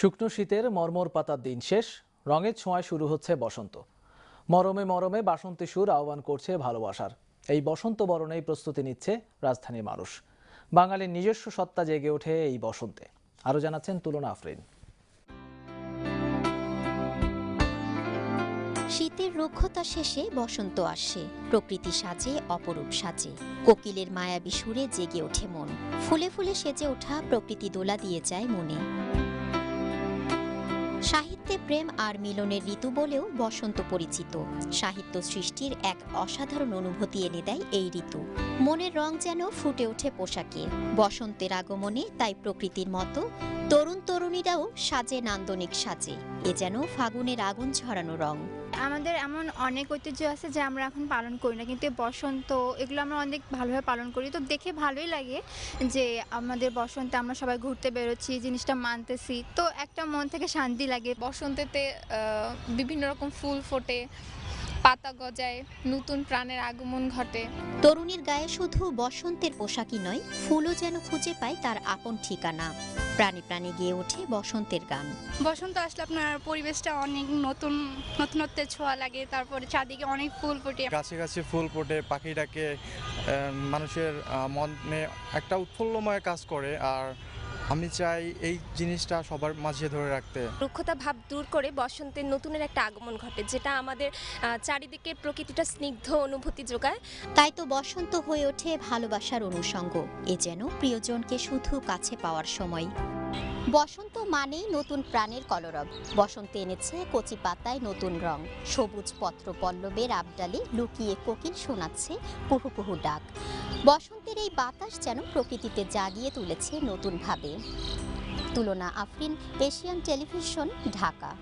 শুকনো শীতের মর্মর পাতার দিন শেষ, রঙের ছোঁয়ায় শুরু হচ্ছে বসন্ত। মরমে মরমে বাসন্তী সুর আহ্বান করছে ভালোবাসার। এই বসন্ত বরণেই প্রস্তুতি নিচ্ছে রাজধানীর মানুষ। বাঙালির নিজস্ব সত্তা জেগে ওঠে এই বসন্তে। আরও জানাচ্ছেন তুলনা আফরিন। শীতের রুক্ষতা শেষে বসন্ত আসে, প্রকৃতি সাজে, অপরূপ সাজে। কোকিলের মায়াবী সুরে জেগে ওঠে মন। ফুলে ফুলে সেজে ওঠা প্রকৃতি দোলা দিয়ে যায় মনে। প্রেম আর মিলনের ঋতু বলেও বসন্ত পরিচিত। সাহিত্য সৃষ্টির এক অসাধারণ অনুভূতি এনে দেয় এই ঋতু। মনের রং যেন ফুটে ওঠে পোশাকে। বসন্তের আগমনে তাই প্রকৃতির মতো তরুণ তরুণীরাও সাজে নান্দনিক সাজে। এ যেন ফাগুনের আগুন ছড়ানো রং। আমাদের এমন অনেক ঐতিহ্য আছে যে আমরা এখন পালন করি না। কিন্তু বসন্ত, এগুলো আমরা অনেক ভালোভাবে পালন করি। তো দেখে ভালোই লাগে যে আমাদের বসন্তে আমরা সবাই ঘুরতে বেরোচ্ছি জিনিসটা মানতেছি। তো একটা মন থেকে শান্তি লাগে। বসন্তেতে বিভিন্ন রকম ফুল ফোটে। পাতা গজায় নতুন প্রাণের আগমন ঘটে। তরুণীর গায়ে শুধু বসন্তের পোশাকই নয় ফুলও যেন খুঁজে পায় তার আপন ঠিকানা। প্রাণী প্রাণী গিয়ে ওঠে বসন্তের গান। বসন্ত আসলে আপনার পরিবেশটা অনেক নতুন নতুনত্বের ছোঁয়া লাগে তারপরে চারদিকে অনেক ফুল ফুটে। গাছে গাছে ফুল ফোটে পাখিটাকে মানুষের মনে একটা উৎফুল্লময় কাজ করে আর আমি চাই এই জিনিসটা সবার মাঝে ধরে রাখতে। রুক্ষতা ভাব দূর করে বসন্তের নতুনের একটা আগমন ঘটে যেটা আমাদের চারিদিকে প্রকৃতিটা স্নিগ্ধ অনুভূতি যোগায়। তাই তো বসন্ত হয়ে ওঠে ভালোবাসার অনুষঙ্গ এ যেন প্রিয়জনকে শুধু কাছে পাওয়ার সময়। বসন্ত মানেই নতুন প্রাণের কলরব। বসন্ত এনেছে কচি পাতায় নতুন রং। সবুজ পত্র পল্লবের আবডালে লুকিয়ে কোকিল শোনাচ্ছে কুহু কুহু ডাক। বসন্তের এই বাতাস যেন প্রকৃতিতে জাগিয়ে তুলেছে নতুনভাবে। তুলনা আফরিন, এশিয়ান টেলিভিশন, ঢাকা।